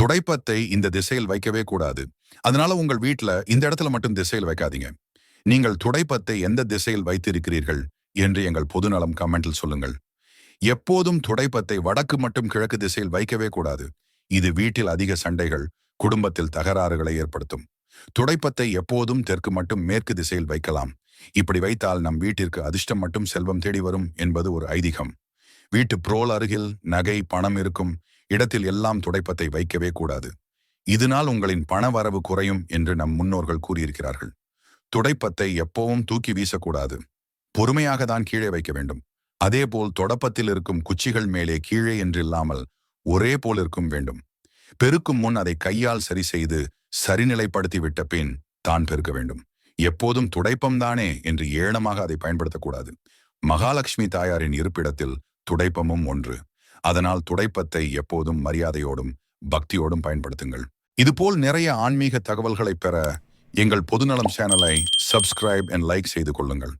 துடைப்பத்தை இந்த திசையில் வைக்கவே கூடாது. அதனால உங்கள் வீட்டில் இந்த இடத்துல மட்டும் திசையில் வைக்காதீங்க. நீங்கள் துடைப்பத்தை எந்த திசையில் வைத்திருக்கிறீர்கள் என்று எங்கள் பொதுநலம் கமெண்டில் சொல்லுங்கள். எப்போதும் துடைப்பத்தை வடக்கு மட்டும் கிழக்கு திசையில் வைக்கவே கூடாது. இது வீட்டில் அதிக சண்டைகள் குடும்பத்தில் தகராறுகளை ஏற்படுத்தும். துடைப்பத்தை எப்போதும் தெற்கு மட்டும் மேற்கு திசையில் வைக்கலாம். இப்படி வைத்தால் நம் வீட்டிற்கு அதிர்ஷ்டம் மட்டும் செல்வம் தேடி வரும் என்பது ஒரு ஐதீகம். வீட்டு புரோல் அருகில் நகை பணம் இருக்கும். இடத்தில் எல்லாம் துடைப்பத்தை வைக்கவே கூடாது. இதனால் உங்களின் பண வரவு குறையும் என்று நம் முன்னோர்கள் கூறியிருக்கிறார்கள். துடைப்பத்தை எப்பவும் தூக்கி வீசக்கூடாது. பொறுமையாக தான் கீழே வைக்க வேண்டும். அதேபோல் தொடப்பத்தில் இருக்கும் குச்சிகள் மேலே கீழே என்றில்லாமல் ஒரே போல் இருக்கும் வேண்டும். பெருக்கும் முன் அதை கையால் சரி செய்து சரிநிலைப்படுத்தி விட்ட பின் தான் பெருக்க வேண்டும். எப்போதும் துடைப்பம்தானே என்று ஏளனமாக அதை பயன்படுத்தக்கூடாது. மகாலட்சுமி தாயாரின் இருப்பிடத்தில் துடைப்பமும் ஒன்று. அதனால் துடைப்பத்தை எப்போதும் மரியாதையோடும் பக்தியோடும் பயன்படுத்துங்கள். இதுபோல் நிறைய ஆன்மீக தகவல்களை பெற எங்கள் பொதுநலம் சேனலை சப்ஸ்கிரைப் அண்ட் லைக் செய்து கொள்ளுங்கள்.